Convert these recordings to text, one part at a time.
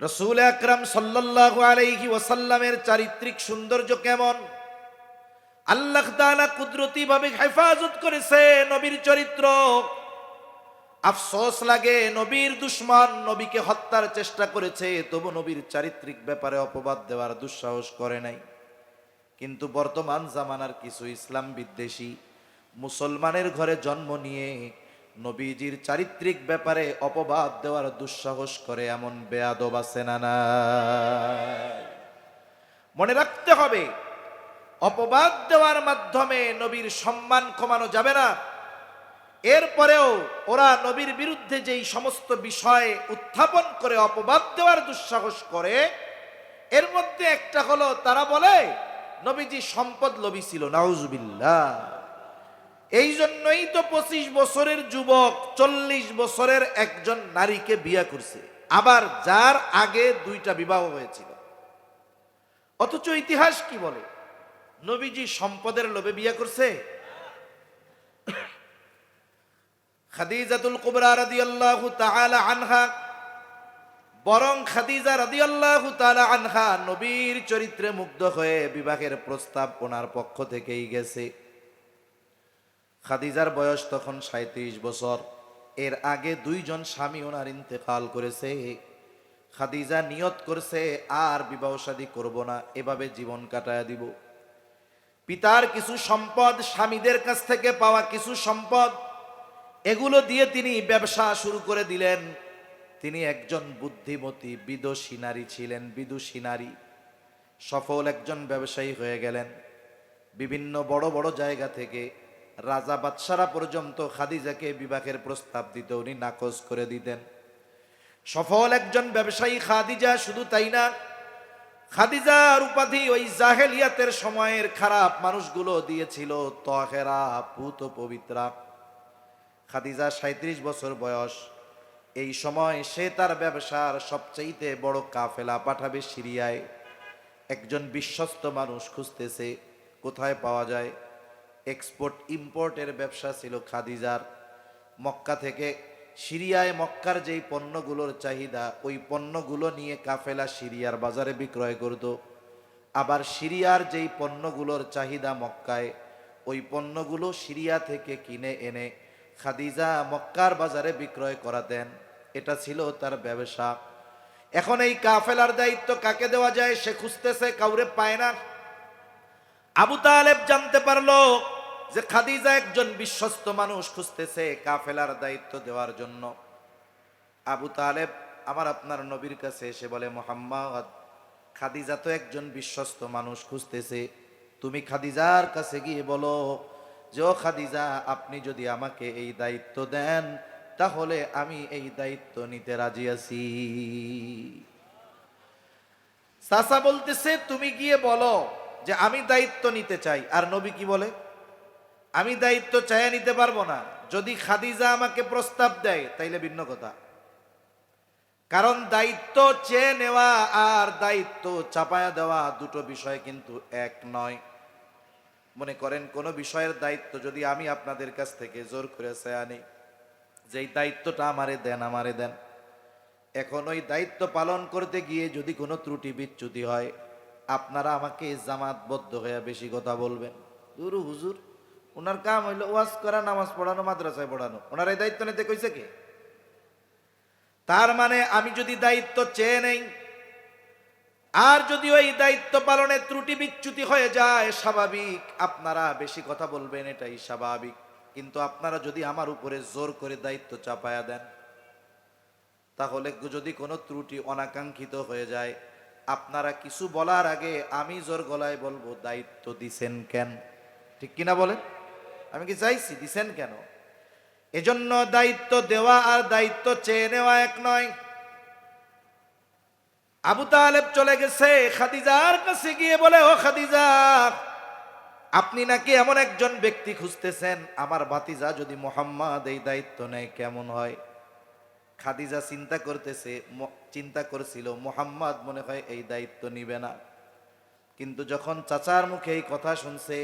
রসুল আকরাম সাল্লাল্লাহু আলাইহি ওয়াসাল্লামের চারিত্রিক সৌন্দর্য কেমন? আল্লাহ তাআলা কুদরতি ভাবে হেফাজত করেছে নবীর চরিত্র। আফসোস লাগে নবীর দুশ্মন নবীকে হত্যার চেষ্টা করেছে, তবু নবীর চারিত্রিক ব্যাপারে অপবাদ দেওয়ার দুঃসাহস করে নাই। কিন্তু বর্তমান জামানার কিছু ইসলাম বিদ্বেষী মুসলমানের ঘরে জন্ম নিয়ে নবীজির চারিত্রিক ব্যাপারে অপবাদ দেওয়ার দুঃসাহস করে এমন বেয়াদব আছে না? মনে রাখতে হবে, অপবাদ দেওয়ার মাধ্যমে নবীর সম্মান কমানো যাবে না এরপরেও ওরা নবীর বিরুদ্ধে যেই সমস্ত বিষয় উত্থাপন করে অপবাদ দেওয়ার দুঃসাহস করে, এর মধ্যে একটা হলো, তারা বলে, নবীজি সম্পদ লোভী ছিল, নাউজুবিল্লাহ এই জন্যই তো পঁচিশ বছরের যুবক, চল্লিশ বছরের একজন নারীকে বিয়ে করছে। আবার যার আগে দুইটা বিবাহ হয়েছিল। অথচ ইতিহাস কি বলে? নবীজি সম্পদের লোভে বিয়ে করছে। খাদিজাতুল কুবরা রাদিয়াল্লাহু আনহা, বরং খাদিজা রাদিয়াল্লাহু তাআলা আনহা নবীর চরিত্রে মুগ্ধ হয়ে বিবাহের প্রস্তাব ওনার পক্ষ থেকেই গেছে। খাদিজার বয়স তখন সাঁত্রিশ বছর। এর আগে দুইজন স্বামী ওনার ইন্তেকাল করেছে। খাদিজা নিয়ত করছে, আর বিবাহ করব না, এভাবে জীবন কাটায় দিব। পিতার কিছু সম্পদ, স্বামীদের কাছ থেকে পাওয়া কিছু সম্পদ, এগুলো দিয়ে তিনি ব্যবসা শুরু করে দিলেন। তিনি একজন বুদ্ধিমতী, বিদুষী নারী ছিলেন, বিদুষী নারী। সফল একজন ব্যবসায়ী হয়ে গেলেন। বিভিন্ন বড় বড় জায়গা থেকে রাজা বাদশারা পর্যন্ত খাদিজাকে বিবাহের প্রস্তাব দিতে উনি নাকচ করে দিতেন। সফল একজন ব্যবসায়ী খাদিজা শুধু তাই না, খাদিজার উপাধি ওই জাহেলিয়াতের সময়ের খারাপ মানুষগুলো দিয়েছিল তহেরা পুত পবিত্রা। খাদিজা সাঁত্রিশ বছর বয়স। এই সময় সে তার ব্যবসার সবচাইতে বড় কাফেলা পাঠাবে সিরিয়ায়। একজন বিশ্বস্ত মানুষ খুঁজতেছে, কোথায় পাওয়া যায়? এক্সপোর্ট ইম্পোর্টের ব্যবসা ছিল খাদিজার। মক্কা থেকে সিরিয়ায় মক্কার যেই পণ্যগুলোর চাহিদা, ওই পণ্যগুলো নিয়ে কাফেলা সিরিয়ার বাজারে বিক্রয় করত। আবার সিরিয়ার যেই পণ্যগুলোর চাহিদা মক্কায়, ওই পণ্যগুলো সিরিয়া থেকে কিনে এনে খাদিজা মক্কার বাজারে বিক্রয় করাতেন। এটা ছিল তার ব্যবসা। এখন এই কাফেলার দায়িত্ব কাকে দেওয়া যায় সে খুঁজতেছে, কাউরে পায় না। আবু তালেব জানতে পারল যে খাদিজা একজন বিশ্বস্ত মানুষ খুঁজতেছে কাফেলার দায়িত্ব দেওয়ার জন্য। আবু তালেব আমার আপনার নবীর কাছে এসে বলে, মোহাম্মদ, খাদিজা তো একজন বিশ্বস্ত মানুষ খুঁজতেছে। তুমি খাদিজার কাছে গিয়ে বলো যে, ও খাদিজা, আপনি যদি আমাকে এই দায়িত্ব দেন, তাহলে আমি এই দায়িত্ব নিতে রাজি আছি। সাসা বলতেছে, তুমি গিয়ে বলো যে, আমি দায়িত্ব নিতে চাই। আর নবী কি বলে? আমি দায়িত্ব চাইয়া নিতে পারব না। যদি খাদিজা আমাকে প্রস্তাব দেয়, তাইলে ভিন্ন কথা। কারণ দায়িত্ব চেয়ে নেওয়া আর দায়িত্ব চাপায়া দেওয়া দুটো বিষয় কিন্তু এক নয়। মনে করেন, কোনো বিষয়ের দায়িত্ব যদি আমি আপনাদের কাছ থেকে জোর করে আনি যেই দায়িত্বটা আমারে দেন আমারে দেন। এখন ওই দায়িত্ব পালন করতে গিয়ে যদি কোনো ত্রুটি বিচ্যুতি হয়, আপনারা আমাকে জামাতবদ্ধ হয়ে বেশি কথা বলবেন। দুরু হুজুর। ওনার কাম হইল ওয়াজ করা, নামাজ পড়ানো, মাদ্রাসায় পড়ানো। ওনার এই দায়িত্ব নিতে কইছে কে? তার মানে আমি যদি দায়িত্ব চেয়ে নেই, আর যদি ওই দায়িত্ব পালনে ত্রুটি বিচ্যুতি হয়ে যায়, স্বাভাবিক আপনারা বেশি কথা বলবেন, এটাই স্বাভাবিক। কিন্তু আপনারা যদি আমার উপরে জোর করে দায়িত্ব চাপায়া দেন, তাহলে যদি কোনো ত্রুটি অনাকাঙ্ক্ষিত হয়ে যায়, আপনারা কিছু বলার আগে আমি জোর গলায় বলব, দায়িত্ব দিছেন কেন? ঠিক কিনা বলেন? আমি কি চাইছি? দিছেন কেন? এজন্য দায়িত্ব দেওয়া আর দায়িত্ব চেয়ে নেওয়া এক নয়। আবু তালেব চলে গেছে খাদিজার কাছে গিয়ে বলে, ও খাদিজা, আপনি নাকি এমন একজন ব্যক্তি খুঁজতেছেন? আমার বাতিজা যদি মোহাম্মদ এই দায়িত্ব নেয়, কেমন হয়? খাদিজা চিন্তা করতেছে চিন্তা করছিল, মোহাম্মদ মনে হয় এই দায়িত্ব নিবে না। কিন্তু যখন চাচার মুখে এই কথা শুনছে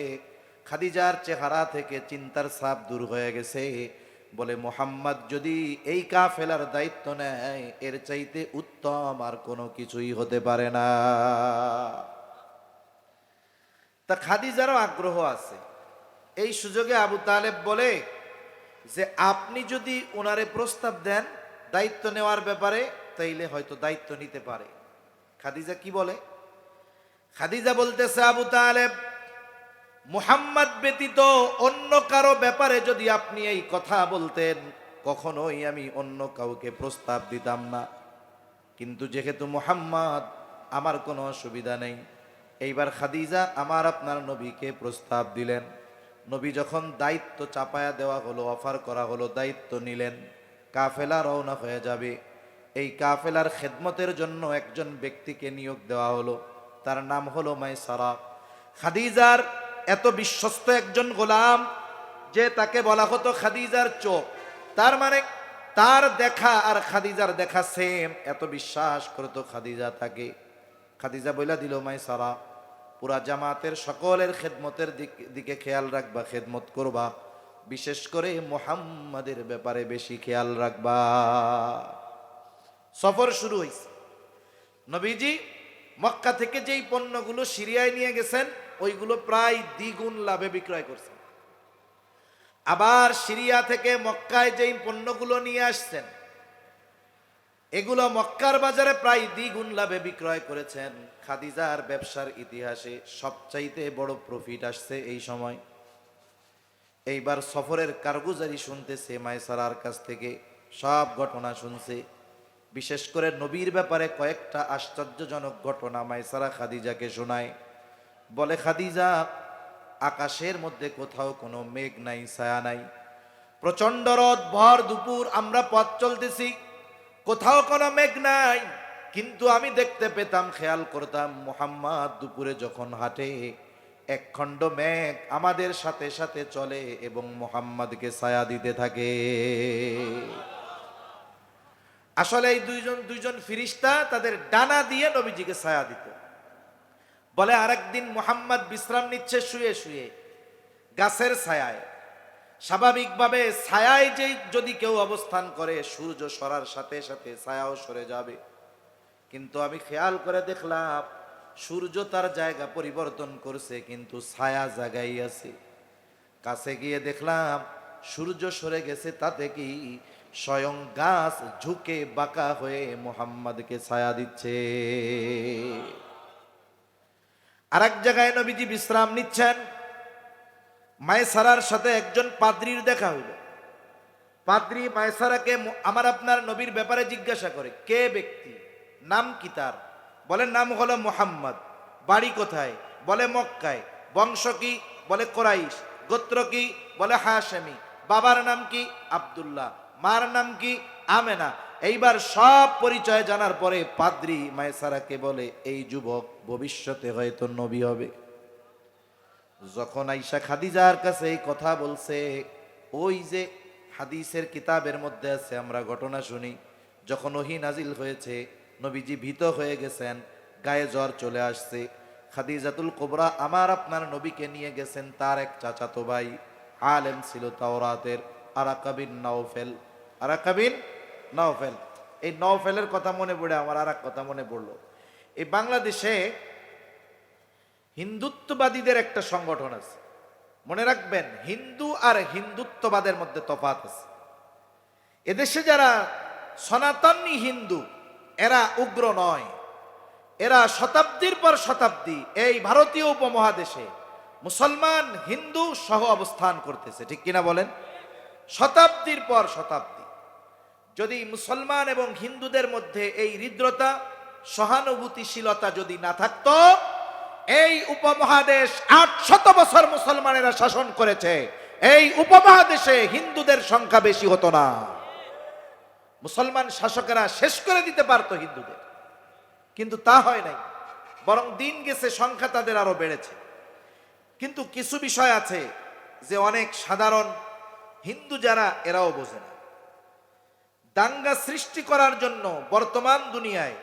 খাদিজার চেহারা থেকে চিন্তার ছাপ দূর হয়ে গেছে। বলে, মোহাম্মদ, যদি এই কাফেলার দায়িত্ব নেয়, এর চাইতে উত্তম আর কোনো কিছুই হতে পারে না। তা খাদিজারও আগ্রহ আছে। এই সুযোগে আবু তালেব বলে যে, আপনি যদি ওনারে প্রস্তাব দেন দায়িত্ব নেওয়ার ব্যাপারে, তাইলে হয়তো দায়িত্ব নিতে পারে। খাদিজা কি বলে? খাদিজা বলতেছে, আবু তালেব মুহাম্মদ ব্যতীত অন্য কারও ব্যাপারে যদি আপনি এই কথা বলতেন, কখনোই আমি অন্য কাউকে প্রস্তাব দিতাম না। কিন্তু যেহেতু মুহাম্মদ, আমার কোনো অসুবিধা নেই। এইবার খাদিজা আমার আপনার নবীকে প্রস্তাব দিলেন। নবী যখন দায়িত্ব চাপায়া দেওয়া হলো, অফার করা হলো, দায়িত্ব নিলেন, কাফেলা রওনা হয়ে যাবে। এই কাফেলার খেদমতের জন্য একজন ব্যক্তিকে নিয়োগ দেওয়া হলো। তার নাম হলো মাইসারা। খাদিজার এত বিশ্বস্ত একজন গোলাম যে তাকে বলা হতো খাদিজার চোখ। তার মানে তার দেখা আর খাদিজার দেখা সেম এত বিশ্বাস করতো খাদিজা তাকে খাদিজা বইলা দিল, মাই সারা, পুরা জামাতের সকলের খেদমতের দিক- খেয়াল রাখবা, খেদমত করবা। বিশেষ করে মোহাম্মদের ব্যাপারে বেশি খেয়াল রাখবা। সফর শুরু হয়েছে নবীজি মক্কা থেকে যেই পণ্যগুলো সিরিয়ায় নিয়ে গেছেন ওইগুলো প্রায় দ্বিগুণ লাভে বিক্রয় করছেন আবার সিরিয়া থেকে মক্কায় যেই পণ্যগুলো নিয়ে আসছেন, এগুলো মক্কার বাজারে প্রায় দ্বিগুণ লাভে বিক্রয় করেছেন। খাদিজার ব্যবসার ইতিহাসে সবচাইতে বড় প্রফিট আসছে এই সময়। এইবার সফরের কারগুজারি শুনতেছে মাইসারার কাছ থেকে সব ঘটনা শুনছে। বিশেষ করে নবীর ব্যাপারে কয়েকটা আশ্চর্যজনক ঘটনা মাইসারা খাদিজাকে শোনায়। বলে, খাদিজা, আকাশের মধ্যে কোথাও কোনো মেঘ নাই, ছায়া নাই। প্রচণ্ড রদ, ভর, দুপুর, আমরা পথ চলতেছি। কোথাও কোনো মেঘ নাই। কিন্তু আমি দেখতে পেতাম, খেয়াল করতাম, মোহাম্মদ দুপুরে যখন হাঁটে এক খণ্ড মেঘ আমাদের সাথে সাথে চলে এবং মোহাম্মদকে ছায়া দিতে থাকে। আসলে এই দুইজন দুইজন ফিরিস্তা তাদের ডানা দিয়ে নবীজিকে ছায়া দিত। বলে, আরেকদিন মোহাম্মদ বিশ্রাম নিচ্ছে, শুয়ে শুয়ে। গাছের ছায়ায়। স্বাভাবিকভাবে ছায়ায় যেই যদি কেউ অবস্থান করে, সূর্য সরার সাথে সাথে ছায়াও সরে যাবে। কিন্তু আমি খেয়াল করে দেখলাম, সূর্য তার জায়গা পরিবর্তন করছে, কিন্তু ছায়া জায়গায় আছে। কাছে গিয়ে দেখলাম, সূর্য সরে গেছে তাতে কি স্বয়ং গাছ ঝুঁকে বাঁকা হয়ে মোহাম্মদকে ছায়া দিচ্ছে। আর এক জায়গায় নবীজি বিশ্রাম নিচ্ছেন। মায়েসারার সাথে একজন পাদ্রির দেখা হইল। পাদ্রি মায়েসারাকে আমার আপনার নবীর ব্যাপারে জিজ্ঞাসা করে, কে ব্যক্তি? নাম কি তার? বলে, নাম হলো মোহাম্মদ। বাড়ি কোথায়? বলে, মক্কায়। বংশ কি? বলে, কোরাইশ। গোত্র কি? বলে, হাশেমি। বাবার নাম কি? আব্দুল্লাহ। মার নাম কি? আমেনা। এইবার সব পরিচয় জানার পরে পাদ্রি মায়েসারাকে বলে, এই যুবক ভবিষ্যতে হয়তো নবী হবে। যখন আইসা খাদিজার কাছে এই কথা বলছে, ওই যে হাদিসের কিতাবের মধ্যে আছে, আমরা ঘটনা শুনি, যখন ওহি নাজিল হয়েছে, নবীজি ভীত হয়ে গেছেন, গায়ে জ্বর চলে আসছে। খাদিজাতুল কোবরা আমার আপনার নবীকে নিয়ে গেছেন তার এক চাচাতো ভাই, আলেম ছিল তাওরাতের, আরাকাবিন নাওফেল। আরাকাবিন নাওফেল এই নওফেলের কথা মনে পড়ে আমার আর কথা মনে পড়ল। এই বাংলাদেশে হিন্দুত্ববাদীদের একটা সংগঠন আছে। মনে রাখবেন, হিন্দু আর হিন্দুত্ববাদের মধ্যে তফাৎ আছে। এদেশে যারা সনাতনী হিন্দু, এরা উগ্র নয়। এরা শতাব্দীর পর শতাব্দী এই ভারতীয় উপমহাদেশে মুসলমান, হিন্দু সহ অবস্থান করতেছে। ঠিক কিনা বলেন? শতাব্দীর পর শতাব্দী। যদি মুসলমান এবং হিন্দুদের মধ্যে এই হৃদ্রতা, সহানুভূতিশীলতা যদি না থাকতো, এই উপমহাদেশ আটশত বছর মুসলমানেরা শাসন করেছে। এই উপমহাদেশে হিন্দুদের সংখ্যা বেশি হতো না। মুসলমান শাসকেরা শেষ করে দিতে পারতো হিন্দুদের। কিন্তু তা হয় নাই। বরং দিন গেছে, সংখ্যা তাদের আরও বেড়েছে। কিন্তু কিছু বিষয় আছে যে অনেক সাধারণ হিন্দু যারা, এরাও বোঝে না। দাঙ্গা সৃষ্টি করার জন্য বর্তমান দুনিয়ায়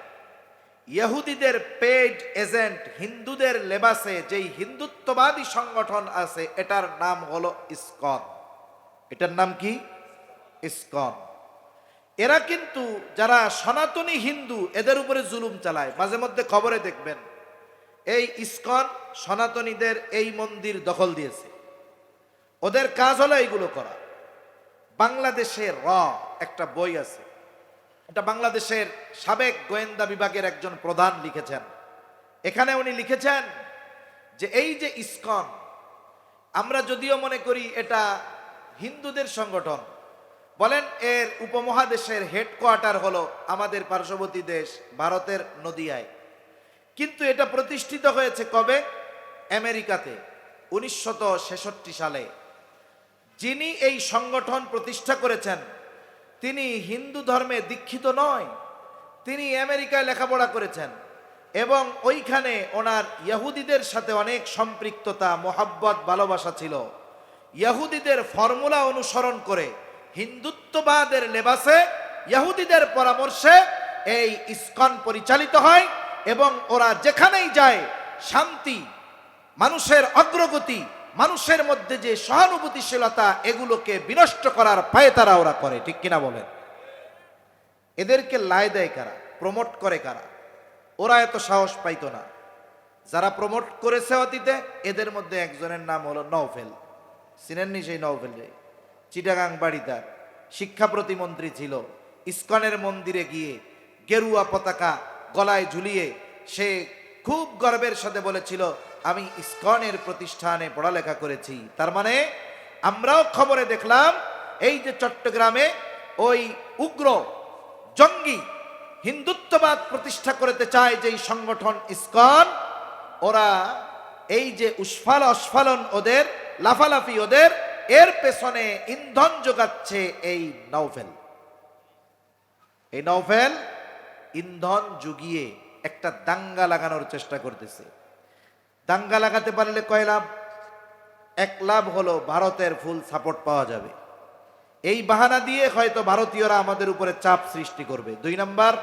ইহুদিদের পেড এজেন্ট, হিন্দুদের লেবাসে যেই হিন্দুত্ববাদী সংগঠন আছে, এটার নাম হলো ইসকন। এটার নাম কি? ইসকন। এরা কিন্তু যারা সনাতনী হিন্দু, এদের উপরে জুলুম চালায়। মাঝে মধ্যে খবরে দেখবেন, এই ইসকন সনাতনীদের এই মন্দির দখল দিয়েছে। ওদের কাজ হলো এইগুলো করা। বাংলাদেশের র একটা বই আছে। এটা বাংলাদেশের সাবেক গোয়েন্দা বিভাগের একজন প্রধান লিখেছেন। এখানে উনি লিখেছেন যে এই যে ইসকন, আমরা যদিও মনে করি এটা হিন্দুদের সংগঠন, বলেন এর উপমহাদেশের হেডকোয়ার্টার হলো আমাদের পার্শ্ববর্তী দেশ ভারতের নদিয়ায়। কিন্তু এটা প্রতিষ্ঠিত হয়েছে কবে? আমেরিকাতে, উনিশশত সালে। যিনি এই সংগঠন প্রতিষ্ঠা করেছেন, তিনি হিন্দু ধর্মে দীক্ষিত নয়, তিনি আমেরিকায় লেখাপড়া করেছেন এবং ওইখানে ওনার ইহুদিদের সাথে অনেক সম্পৃক্ততা, মোহাব্বত, ভালোবাসা ছিল। ইহুদিদের ফর্মুলা অনুসরণ করে হিন্দুত্ববাদের লেবাসে ইহুদিদের পরামর্শে এই ইস্কন পরিচালিত হয় এবং ওরা যেখানেই যায় শান্তি, মানুষের অগ্রগতি মানুষের মধ্যে যে সহানুভূতিশীলতা এগুলোকে বিনষ্ট করার পায়ে তারা ওরা করে, ঠিক কিনা বলেন? এদেরকে লায় দেয় কারা? প্রমোট করে কারা? ওরা এত সাহস পাইতো না। যারা প্রমোট করেছে অতীতে, এদের মধ্যে একজনের নাম হলো নওফেল চিনেননি সেই নওফেল চিটাগাং বাড়ি তার শিক্ষা প্রতিমন্ত্রী ছিল। ইস্কনের মন্দিরে গিয়ে গেরুয়া পতাকা গলায় ঝুলিয়ে সে খুব গর্বের সাথে বলেছিল আমি ইস্কনের প্রতিষ্ঠানে পড়ালেখা করেছি। তার মানে আমরাও খবরে দেখলাম, এই যে চট্টগ্রামে ওই উগ্র জঙ্গি হিন্দুত্ববাদ প্রতিষ্ঠা করতে চায় যে সংগঠন ইস্কন, ওরা এই যে উস্ফাল অস্ফালন ওদের, লাফালাফি ওদের, এর পেছনে ইন্ধন যোগাচ্ছে এই নৌফেল। এই নৌফেল ইন্ধন জুগিয়ে একটা দাঙ্গা লাগানোর চেষ্টা করতেছে। দাঙ্গা লাগাতে পারলে কয় লাভ? এক লাভ হলো ভারতের ফুল সাপোর্ট পাওয়া যাবে। এই বাহানা দিয়ে হয়তো ভারতীয়রা আমাদের উপরে চাপ সৃষ্টি করবে। দুই নাম্বার,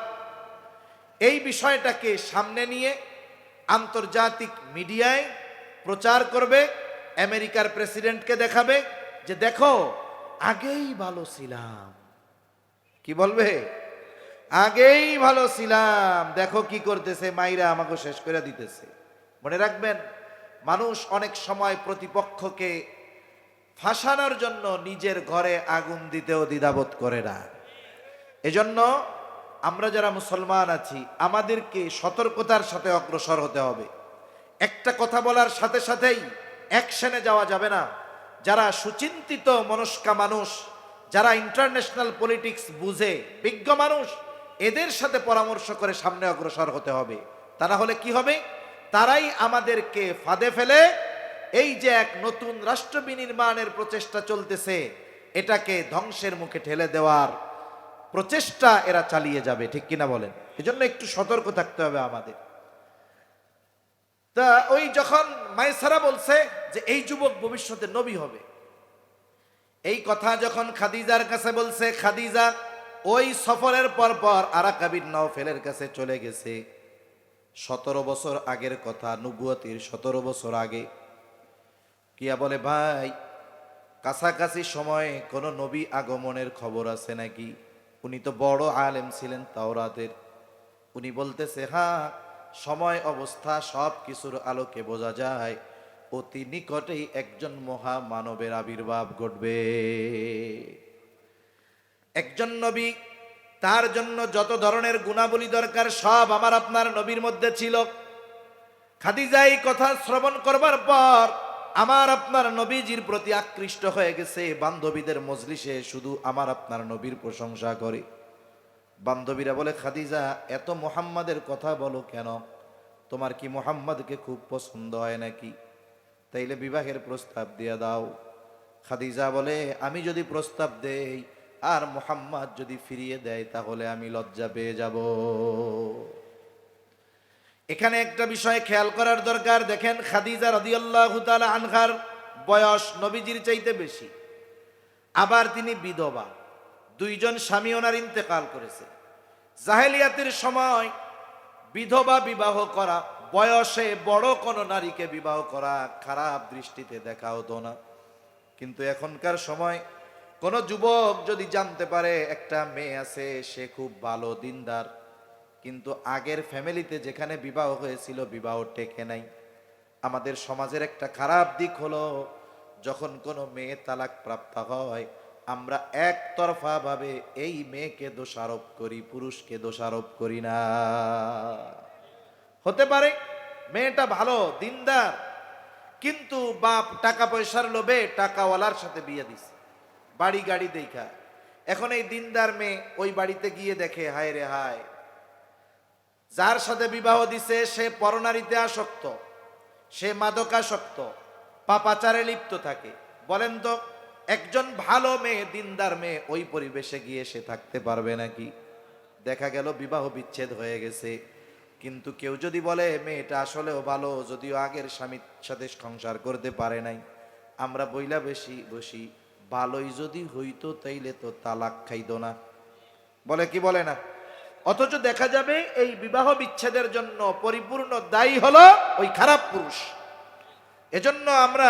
এই বিষয়টাকে সামনে নিয়ে আন্তর্জাতিক মিডিয়ায় প্রচার করবে, আমেরিকার প্রেসিডেন্টকে দেখাবে যে দেখো, আগেই ভালো ছিলাম। কি বলবে? আগেই ভালো ছিলাম। দেখো কি করতেছে, মাইরা আমাকে শেষ করে দিতেছে। মনে রাখবেন, মানুষ অনেক সময় প্রতিপক্ষকে ফাঁসানোর জন্য নিজের ঘরে আগুন দিতেও দ্বিধাবোধ করে না। এজন্য আমরা যারা মুসলমান আছি, আমাদেরকে সতর্কতার সাথে অগ্রসর হতে হবে। একটা কথা বলার সাথে সাথেই অ্যাকশনে যাওয়া যাবে না। যারা সুচিন্তিত মনস্কা মানুষ, যারা ইন্টারন্যাশনাল পলিটিক্স বুঝে, বিজ্ঞ মানুষ, এদের সাথে পরামর্শ করে সামনে অগ্রসর হতে হবে। তা না হলে কি হবে? তারাই আমাদেরকে ফাঁদে ফেলে। এই যে এক নতুন রাষ্ট্র বিনির্মাণের প্রচেষ্টা চলতেছে, এটাকে ধ্বংসের মুখে ঠেলে দেওয়ার প্রচেষ্টা এরা চালিয়ে যাবে, ঠিক কিনা বলেন? এজন্য একটু সতর্ক থাকতে হবে আমাদের। তা ওই যখন মাইসারা বলছে যে এই যুবক ভবিষ্যতে নবী হবে, এই কথা যখন খাদিজার কাছে বলছে, খাদিজা ওই সফরের পর পর আরাকাবির নওফেলের কাছে চলে গেছে। সতেরো বছর আগের কথা নুবুয়তির সতেরো বছর আগে। কিয়া বলে, ভাই, কাছাকাছি সময়ে কোনো নবী আগমনের খবর আছে নাকি? উনি তো বড় আলেম ছিলেন তাওরাতের। উনি বলতেছে হ্যাঁ সময়, অবস্থা সব কিছুর আলোকে বোঝা যায়। অতি নিকটেই একজন মহা মানবের আবির্ভাব ঘটবে। একজন নবী তার জন্য যত ধরনের গুণাবলী দরকার, সব আমার আপনার নবীর মধ্যে ছিল। খাদিজা এই কথা শ্রবণ করবার পর আমার আপনার নবীজির প্রতি আকৃষ্ট হয়ে গেছে। বান্ধবীদের মজলিসে শুধু আমার আপনার নবীর প্রশংসা করে। বান্ধবীরা বলে, খাদিজা, এত মোহাম্মদের কথা বলো কেন? তোমার কি মোহাম্মদকে খুব পছন্দ হয় নাকি? তাইলে বিবাহের প্রস্তাব দিয়ে দাও। খাদিজা বলে, আমি যদি প্রস্তাব দেই আর মোহাম্মদ যদি ফিরিয়ে দেয়, তাহলে আমি লজ্জা পেয়ে যাব। এখানে একটা বিষয় খেয়াল করার দরকার। দেখেন খাদিজা রদিয়াল্লাহু আনহার বয়স নবীজির চাইতে বেশি। আবার তিনি বিধবা। দুইজন স্বামী ওনার ইন্তেকাল করেছে। জাহেলিয়াতের সময় বিধবা বিবাহ করা, বয়সে বড় কোনো নারীকে বিবাহ করা খারাপ দৃষ্টিতে দেখা হতো না। কিন্তু এখনকার সময় কোন যুবক যদি জানতে পারে একটা মেয়ে আছে, সে খুব ভালো দিনদার। কিন্তু আগের ফ্যামিলিতে যেখানে বিবাহ হয়েছিল, বিবাহ টেকে নাই। আমাদের সমাজের একটা খারাপ দিক হলো, যখন কোনো মেয়ে তালাক প্রাপ্ত হয়, আমরা একতরফা ভাবে এই মেয়েকে দোষারোপ করি, পুরুষকে দোষারোপ করি না। হতে পারে, মেয়েটা ভালো, দিনদার, কিন্তু বাপ টাকা পয়সার লোভে টাকাওয়ালার সাথে বিয়ে দিছে। বাড়ি গাড়ি দেখা। এখন এই দিনদার মেয়ে ওই বাড়িতে গিয়ে দেখে, হায় রে হায়। যার সাথে বিবাহ দিছে, সে পরনারীতে আসক্ত, সে মাদকাসক্ত, পাপাচারে লিপ্ত থাকে। বলেন তো, একজন ভালো মেয়ে, দিনদার মেয়ে ওই পরিবেশে গিয়ে সে থাকতে পারবে নাকি? দেখা গেল বিবাহ বিচ্ছেদ হয়ে গেছে। কিন্তু কেউ যদি বলে, মেয়েটা আসলেও ভালো, যদিও আগের স্বামীর সাথে সংসার করতে পারে নাই। আমরা বইলা বেশি বসি। ভালোই যদি হইতো তাইলে তো তালাক খাইতো না। বলে কি বলে না? অথচ দেখা যাবে এই বিবাহ বিচ্ছেদের জন্য পরিপূর্ণ দায়ী হলো ওই খারাপ পুরুষ। এজন্য আমরা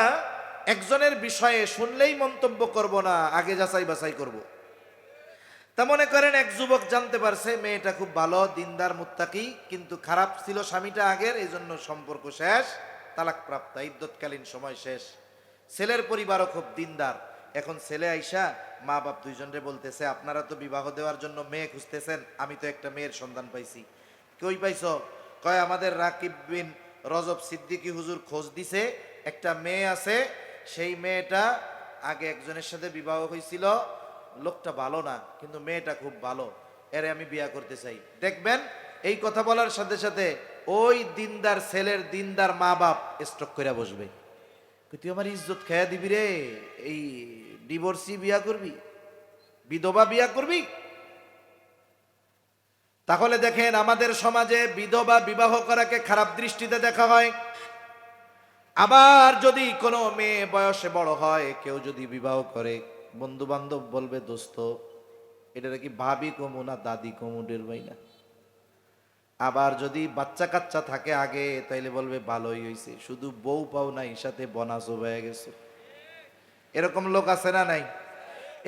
একজনের বিষয়ে শুনলেই মন্তব্য করব না, আগে যাচাই বাছাই করব। তা মনে করেন এক যুবক জানতে পারছে, মেয়েটা খুব ভালো, দিনদার, মুত্তাকি, কিন্তু খারাপ ছিল স্বামীটা আগের এই জন্য সম্পর্ক শেষ তালাক প্রাপ্ত ইদ্যৎকালীন সময় শেষ। ছেলের পরিবারও খুব দিনদার। এখন ছেলে আইসা মা বাপ দুইজনরে বলতেছে, আপনারা তো বিবাহ দেওয়ার জন্য মেয়ে খুঁজতেছেন, আমি তো একটা মেয়ের সন্ধান পাইছি। কই পাইছো? কয়, আমাদের রাকিব বিন রজব সিদ্দিকী হুজুর খোঁজ দিছে, একটা মেয়ে আছে, সেই মেয়েটা আগে একজনের সাথে বিবাহ হয়েছিল লোকটা ভালো না, কিন্তু মেয়েটা খুব ভালো, এরে আমি বিয়া করতে চাই। দেখবেন, এই কথা বলার সাথে সাথে ওই দিনদার ছেলের দিনদার মা বাপ স্টক করে বসবে। তুই আমার ইজ্জত খেয়া দিবি রে, এই ডিভোর্সি বিয়া করবি? বিধবা বিয়া করবি? তাহলে দেখেন আমাদের সমাজে বিধবা বিবাহ করাকে খারাপ দৃষ্টিতে দেখা হয়। আবার যদি কোনো মেয়ে বয়সে বড় হয়, কেউ যদি বিবাহ করে বন্ধু বান্ধব বলবে, দোস্ত, এটা কি ভাবি কমু না, দাদি কমুডের ভাই না। আবার যদি বাচ্চা কাচ্চা থাকে আগে, তাইলে বলবে, ভালোই হয়েছে শুধু বউ পাও নাই, সাথে বনাসও হয়ে গেছে। এরকম লোক আছে না নাই?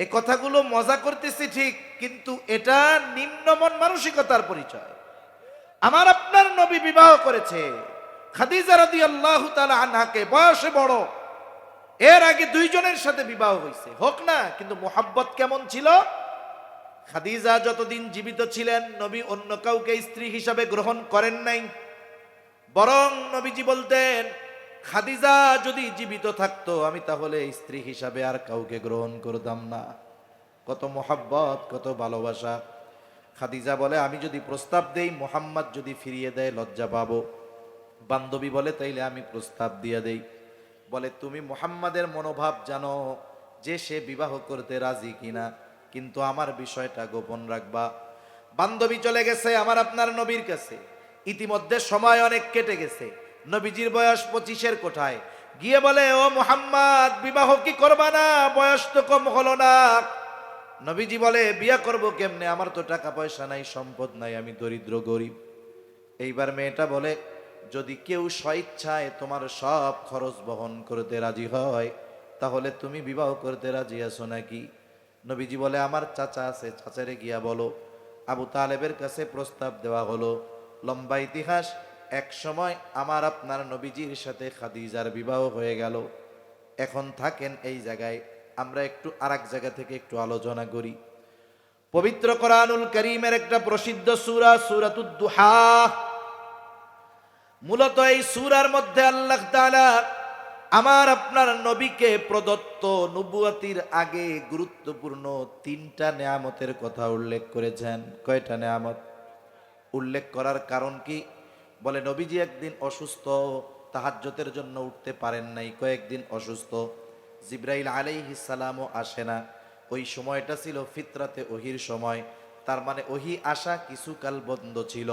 এ কথাগুলো মজা করতেছি ঠিক, কিন্তু এটা নিম্নমন মানসিকতার পরিচয়। আমার আপনার নবী বিবাহ করেছে। খাদিজা রাদিয়াল্লাহু তাআলা আনহাকে বয়সে বড়। এর আগে দুইজনের সাথে বিবাহ হয়েছে হোক না, কিন্তু মোহাব্বত কেমন ছিল? খাদিজা যতদিন জীবিত ছিলেন, নবী অন্য কাউকে স্ত্রী হিসাবে গ্রহণ করেন নাই। বরং নবীজি বলতেন খাদিজা যদি জীবিত থাকতো, আমি তাহলে স্ত্রী হিসাবে আর কাউকে গ্রহণ করতাম না। কত মোহাব্বত, কত ভালোবাসা। খাদিজা বলে, আমি যদি প্রস্তাব দেই, মোহাম্মদ যদি ফিরিয়ে দেয়, লজ্জা পাবো। বান্ধবী বলে, তাইলে আমি প্রস্তাব দিয়ে দেই। বলে, তুমি মোহাম্মদের মনোভাব জানো যে সে বিবাহ করতে রাজি কিনা, কিন্তু আমার বিষয়টা গোপন রাখবা। বান্ধবী চলে গেছে আমার আপনার নবীর কাছে। ইতিমধ্যে সময় অনেক কেটে গেছে। নবীজির বয়স পঁচিশের কোঠায়। গিয়ে বলে, ও মোহাম্মদ, বিবাহ কি করবা না? বয়স তো কম হলো না। নবীজি বলে, বিয়া করব কেমনে? আমার তো টাকা পয়সা নাই, সম্পদ নাই, আমি দরিদ্র, গরিব। এইবার মেয়েটা বলে, যদি কেউ স্বইচ্ছায় তোমার সব খরচ বহন করতে রাজি হয়, তাহলে তুমি বিবাহ করতে রাজি আছো নাকি? নবীজি বলে, আমার চাচা আছে, চাচারে গিয়া বলো। আবু তালেবের কাছে প্রস্তাব দেওয়া হলো, লম্বা ইতিহাস এক সময় আমার আপনার নবীজির সাথে খাদিজার বিবাহ হয়ে গেল। এখন থাকেন এই জায়গায়। আমরা একটু আরেক জায়গা থেকে একটু আলোচনা করি। পবিত্র কোরআনুল করিমের একটা প্রসিদ্ধ সূরা সূরাতুদ্দুহা মূলত এই সূরার মধ্যে আল্লাহ আমার আপনার নবীকে প্রদত্ত নবুয়াতির আগে গুরুত্বপূর্ণ তিনটা নেয়ামতের কথা উল্লেখ করেছেন। কয়টা নেয়ামত? উল্লেখ করার কারণ কি? বলে, নবীজি একদিন অসুস্থ তাহাজ্জতের জন্য উঠতে পারেন নাই, কয়েকদিন অসুস্থ। জিব্রাইল আলাইহিস সালামও আসে না। ওই সময়টা ছিল ফিতরাতে ওহির সময়। তার মানে ওহি আসা কিছুকাল বন্ধ ছিল।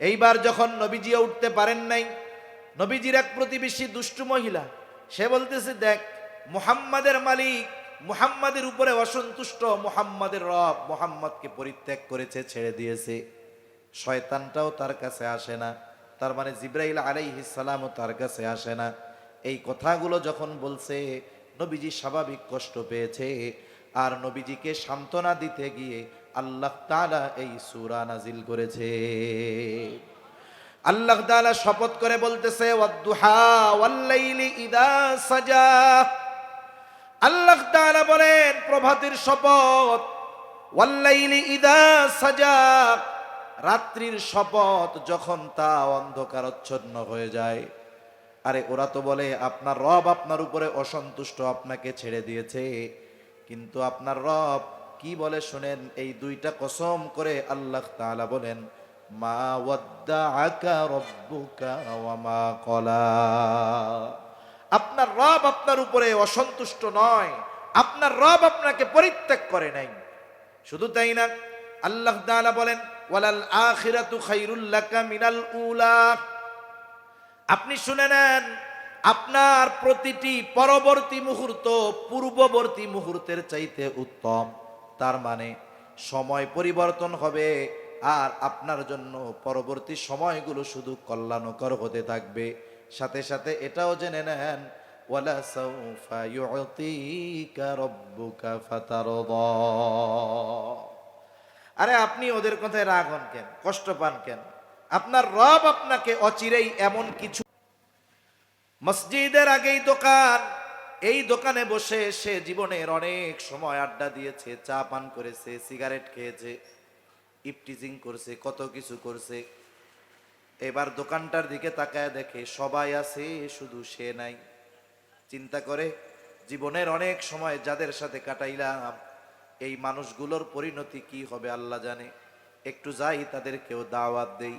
এইবার যখন নবীজিও উঠতে পারেন নাই, নবীজির এক প্রতিবেশী দুষ্টু মহিলা, সে বলতেছে, দেখ, মুহাম্মাদের মালিক, মুহাম্মাদের উপরে অসন্তুষ্ট, মুহাম্মাদের রব মুহাম্মদকে পরিত্যাগ করেছে, ছেড়ে দিয়েছে। শয়তানটাও তার কাছে আসে না। তার মানে জিব্রাইল আলাইহিস সালামও তার কাছে আসে না। এই কথাগুলো যখন বলছে, নবীজি স্বাভাবিক কষ্ট পেয়েছে। আর নবীজিকে সান্ত্বনা দিতে গিয়ে আল্লাহ তাআলা এই সুরা নাজিল করেছে। আল্লাহ তাআলা শপথ করে বলতেছে আল্লাহ তাআলা বলেন, প্রভাতের শপথ, ওয়াল্লাইলি ইদা সাজা। রাত্রির শপথ যখন তা অন্ধকারচ্ছন্ন হয়ে যায়। আরে ওরা তো বলে, আপনার রব আপনার উপরে অসন্তুষ্ট, আপনাকে ছেড়ে দিয়েছে। কিন্তু আপনার রব কি বলে শুনেন, এই দুইটা কসম করে আল্লাহ তাআলা বলেন, মা ওয়াদ্দাআকা রব্বুকা ওয়া মা কলা। আপনার রব আপনার উপরে অসন্তুষ্ট নয়, আপনার রব আপনাকে পরিত্যাগ করে নাই। শুধু তাই না, আল্লাহ তাআলা বলেন ওয়ালাল আখিরাতু খাইরুল লাকা মিনাল উলা। আপনি শুনে নেন, আপনার প্রতিটি পরবর্তী মুহূর্ত পূর্ববর্তী মুহূর্তের চাইতে উত্তম। তার মানে সময় পরিবর্তন হবে আর আপনার জন্য পরবর্তী সময়গুলো শুধু কল্যাণকর হতে থাকবে। সাথে সাথে এটাও জেনে নেন, ওয়ালা আরে আপনি ওদের কথায় রাগ হন কেন? কষ্ট পান কেন? আপনার রব আপনাকে অচিরেই এমন কিছু মসজিদের আগেই দোকান। এই দোকানে বসে সে জীবনের অনেক সময় আড্ডা দিয়েছে, চা পান করেছে, সিগারেট খেয়েছে, ইপটিজিং করছে, কত কিছু করছে। এবার দোকানটার দিকে তাকায় দেখে সবাই আছে, শুধু সে নাই। চিন্তা করে জীবনের অনেক সময় যাদের সাথে কাটাইলাম এই মানুষগুলোর পরিণতি কি হবে আল্লাহ জানে। একটু যাই, তাদেরকেও দাওয়াত দেই।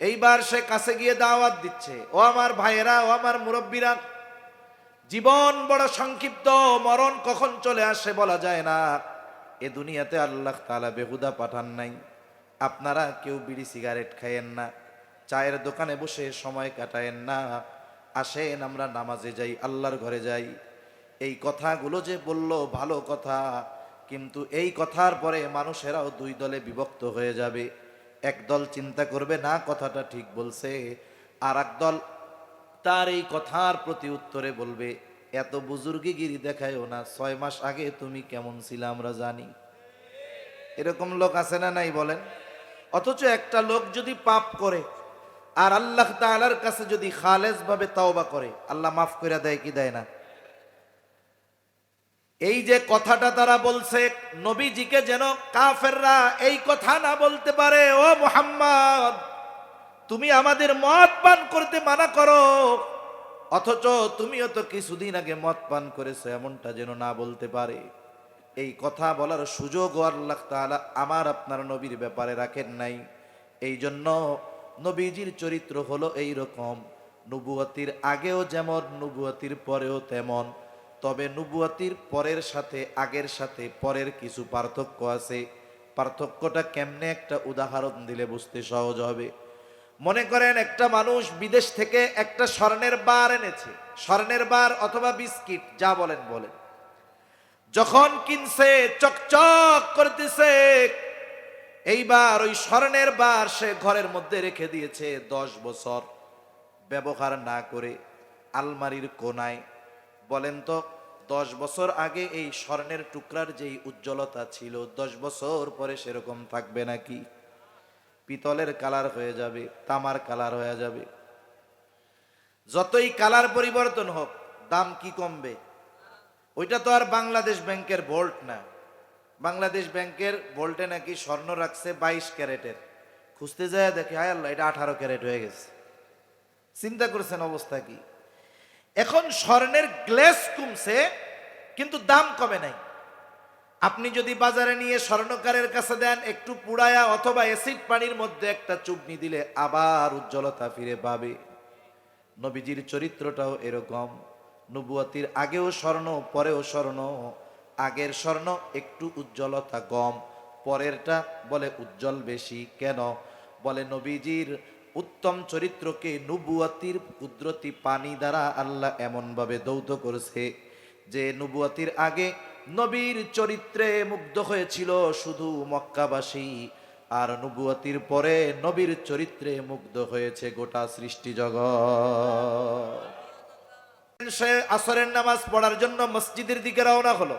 এইবার সে কাছে গিয়ে দাওয়াত দিচ্ছে, ও আমার ভাইয়েরা, ও আমার মুরব্বীরা, জীবন বড় সংক্ষিপ্ত, মরণ কখন চলে আসে বলা যায় না। এ দুনিয়াতে আল্লাহ তালা বেহুদা পাঠান নাই। আপনারা কেউ বিড়ি সিগারেট খাইয়েন না, চায়ের দোকানে বসে সময় কাটায়েন না। আসেন, আমরা নামাজে যাই, আল্লাহর ঘরে যাই। এই কথাগুলো যে বলল, ভালো কথা। কিন্তু এই কথার পরে মানুষেরাও দুই দলে বিভক্ত হয়ে যাবে। এক দল চিন্তা করবে, না, কথাটা ঠিক বলছে। আর দল তার এই কথার প্রতি উত্তরে বলবে, এত বুজুর্গিগিরি দেখায়ও না, ছয় মাস আগে তুমি কেমন ছিলে আমরা জানি। এরকম লোক আছে না নাই বলেন? অথচ একটা লোক যদি পাপ করে, আর আল্লাহ তাআলার কাছে যদি খালেজ ভাবে তাওবা করে, আল্লাহ মাফ করে দেয় কি দেয় না? এই যে কথাটা তারা বলছে, নবীজিকে যেন কাফেররা এই কথা না বলতে পারে, ও মোহাম্মদ, তুমি আমাদের মদ পান করতে মানা করো, অথচ তুমিও তো কিছুদিন আগে মদ পান করেছ, এমনটা যেন না বলতে পারে। এই কথা বলার সুযোগ আল্লাহ তাআলা আমার আপনার নবীর ব্যাপারে রাখেন নাই। এই জন্য নবীজির চরিত্র হলো এই রকম নবুয়তির আগেও যেমন, নবুয়তির পরেও তেমন। তবে নবুয়তির পরের সাথে আগের সাথে পরের কিছু পার্থক্য আছে। পার্থক্যটা কেমনে একটা উদাহরণ দিলে বুঝতে সহজ হবে। মনে করেন একটা মানুষ বিদেশ থেকে একটা স্বর্ণের বার এনেছে। স্বর্ণের বার অথবা বিস্কিট, যা বলেন বলেন। যখন কিনছে, চকচক করতেছে, এইবার ওই স্বর্ণের বার সে ঘরের মধ্যে রেখে দিয়েছে দশ বছর। ব্যবহার না করে আলমারির কোনায় বলেন তো, দশ বছর আগে এই স্বর্ণের টুকরার যেই উজ্জ্বলতা ছিল, দশ বছর পরে সেরকম থাকবে নাকি? পিতলের কালার হয়ে যাবে, তামার কালার হয়ে যাবে। যতই কালার পরিবর্তন হোক, দাম কি কমবে? ওইটা তো আর বাংলাদেশ ব্যাংকের ভোল্ট না। বাংলাদেশ ব্যাংকের ভোল্টে নাকি স্বর্ণ রাখছে বাইশ ক্যারেটের। খুঁজতে যায় দেখে, হায় আল্লাহ, এটা আঠারো ক্যারেট হয়ে গেছে। চিন্তা করছেন অবস্থা কি? এখন স্বর্ণের গ্লেস কমছে, কিন্তু দাম কমে নাই। আপনি যদি বাজারে নিয়ে স্বর্ণকারের কাছে দেন, একটু পুড়ায়া অথবা অ্যাসিড পানির মধ্যে একটা চুবনি দিলে আবার উজ্জ্বলতা ফিরে পাবে। নবীজির চরিত্রটাও এরকম। নবুয়াতির আগেও স্বর্ণ, পরেও স্বর্ণ, আগের স্বর্ণ একটু উজ্জ্বলতা কম, পরেরটা বলে উজ্জ্বল বেশি। কেন? বলে নবীজির উত্তম চরিত্রকে নুবুয়াতির কুদরতি পানি দ্বারা আল্লাহ এমনভাবে দৌত করেছে যে নুবুয়াতির আগে নবীর চরিত্রে মুগ্ধ হয়েছিল শুধু মক্কাবাসী, আর নুবুয়াতির পরে নবীর চরিত্রে মুগ্ধ হয়েছে গোটা সৃষ্টি জগৎ। সে আসরের নামাজ পড়ার জন্য মসজিদের দিকে রওনা হলো।